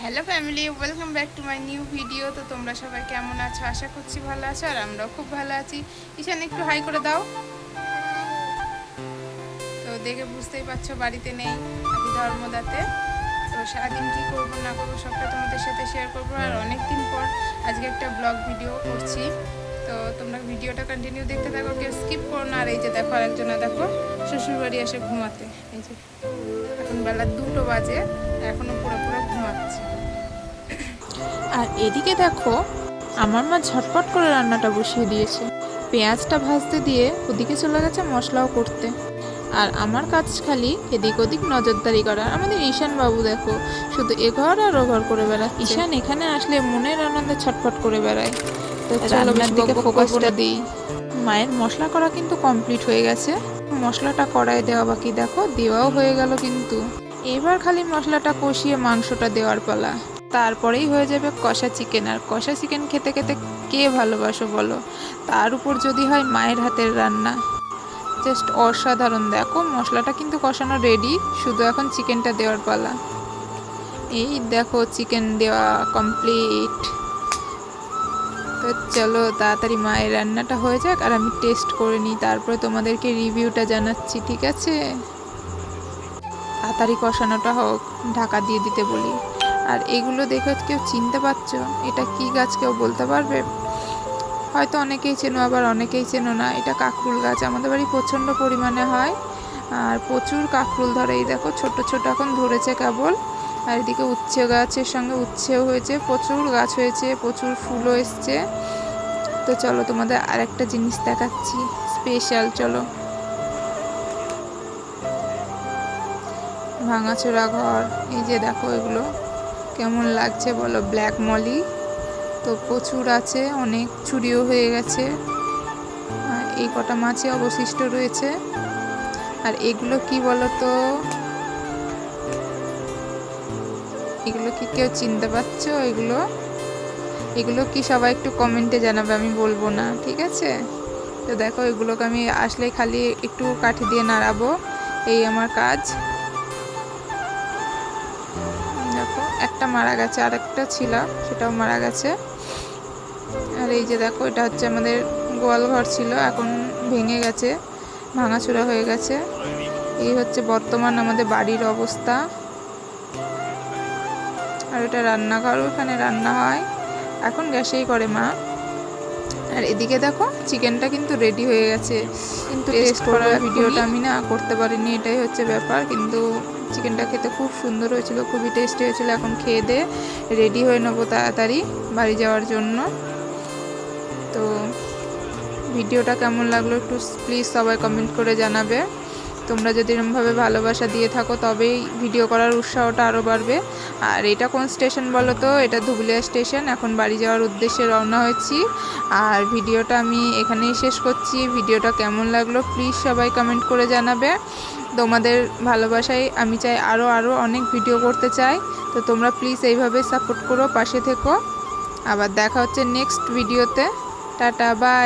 Hello family welcome back to my new video তো তোমরা সবাই কেমন আছো? আশা করছি ভালো আছো আর আমরাও খুব ভালো আছি। ঈশান, একটু হাই করে দাও। তো দেখে বুঝতেই পারছ, বাড়িতে নেই আমি ধর্মদাতে। তো সারাদিন কী করব, না করব, সবটা তোমাদের সাথে শেয়ার করব। আর অনেক দিন পর আজকে একটা ব্লগ ভিডিও করছি। তো তোমরা ভিডিওটা কন্টিনিউ দেখতে থাকো, কেউ স্কিপ করো না। আর এই যে দেখো আরেকজনা, দেখো শ্বশুরবাড়ি এসে ঘুমাতে। এই যে এখন বেলা দুটো বাজে, এখনও পুরো পুরো ঘুমাচ্ছে। আর এদিকে দেখো, আমার মা ঝটপট করে রান্নাটা বসিয়ে দিয়েছে। পেঁয়াজটা ভাজতে দিয়ে ওদিকে চলে গেছে মশলাও করতে। আর আমার কাজ খালি এদিক ওদিক নজরদারি করা। আমাদের ঈশান বাবু দেখো, শুধু এঘর আর ওঘর করে বেড়ায় ঈশান এখানে আসলে মনের আনন্দে ছটফট করে বেড়ায়। রান্নার দিকে ফোকাসটা দিই। মায়ের মশলা করা কিন্তু কমপ্লিট হয়ে গেছে। মশলাটা কড়াই দেওয়া বাকি দেখো দেওয়াও হয়ে গেল কিন্তু। এবার খালি মশলাটা কষিয়ে মাংসটা দেওয়ার পালা। তারপরেই হয়ে যাবে কষা চিকেন আর কষা চিকেন খেতে খেতে কে ভালোবাসো বলো? তার উপর যদি হয় মায়ের হাতের রান্না। জাস্ট অসাধারণ। দেখো মশলাটা কিন্তু কষানো রেডি শুধু এখন চিকেনটা দেওয়ার পালা। এই দেখো চিকেন দেওয়া কমপ্লিট তো চলো তাড়াতাড়ি মায়ের রান্নাটা হয়ে যাক আর আমি টেস্ট করে নিই, তারপরে তোমাদেরকে রিভিউটা জানাচ্ছি, ঠিক আছে? তাড়াতাড়ি কষানোটা হোক, ঢাকা দিয়ে দিতে বলি। আর এগুলো দেখে কেউ চিনতে পারছ? এটা কি গাছ কেউ বলতে পারবে? হয়তো অনেকেই চেনো, আবার অনেকেই চেনো না। এটা কাকরুল গাছ, আমাদের বাড়ি প্রচণ্ড পরিমাণে হয়। আর প্রচুর কাকরুল ধরে। এই দেখো ছোট ছোট এখন ধরেছে কেবল। আর এদিকে উচ্ছে গাছের সঙ্গে উচ্ছেও হয়েছে, প্রচুর গাছ হয়েছে, প্রচুর ফুলও এসছে। তো চলো তোমাদের আরেকটা জিনিস দেখাচ্ছি স্পেশাল চলো। ভাঙাচোরা ঘর, এই যে দেখো এগুলো। কেমন লাগছে বলো ব্ল্যাক মলি তো প্রচুর আছে, অনেক চুরিও হয়ে গেছে। এই কটা মাছে অবশিষ্ট রয়েছে। আর এগুলো কি বলো তো এগুলো কি কেউ চিনতে পারছ? এগুলো? এগুলো কি সবাই একটু কমেন্টে জানাবে, আমি বলব না, ঠিক আছে? তো দেখো, এগুলোকে আমি আসলে খালি একটু কাঠি দিয়ে নাড়াবো, এই আমার কাজ। দেখো, একটা মারা গেছে আর একটা ছিল, সেটাও মারা গেছে। আর এই যে দেখো, এটা হচ্ছে আমাদের গোয়াল ঘর ছিল, এখন ভেঙে গেছে। ভাঙাচোরা হয়ে গেছে। এই হচ্ছে বর্তমান আমাদের বাড়ির অবস্থা। আর এটা রান্নাঘর ওখানে রান্না হয়। এখন গ্যাসেই করে মা। আর এদিকে দেখো চিকেনটা কিন্তু রেডি হয়ে গেছে। কিন্তু টেস্ট করার ভিডিওটা আমি না করতে পারিনি এটাই হচ্ছে ব্যাপার। কিন্তু চিকেনটা খেতে খুব সুন্দর হয়েছিল খুবই টেস্টি হয়েছিল। এখন খেয়ে দিয়ে রেডি হয়ে নেব তাড়াতাড়ি বাড়ি যাওয়ার জন্য। তো ভিডিওটা কেমন লাগল একটু প্লিজ সবাই কমেন্ট করে জানাবে। তোমরা যদি এরমভাবে ভালোবাসা দিয়ে থাকো, তবেই ভিডিও করার উৎসাহটা আরও বাড়বে। আর এটা কোন স্টেশন বলো তো? এটা ধুবুলিয়া স্টেশন এখন বাড়ি যাওয়ার উদ্দেশ্যে রওনা হয়েছি। আর ভিডিওটা আমি এখানেই শেষ করছি। ভিডিওটা কেমন লাগল প্লিজ সবাই কমেন্ট করে জানাবে। তোমাদের ভালোবাসায় আমি চাই আরও আরও অনেক ভিডিও করতে চাই। তো তোমরা প্লিজ এইভাবে সাপোর্ট করো, পাশে থেকো। আবার দেখা হচ্ছে নেক্সট ভিডিওতে টাটা বাই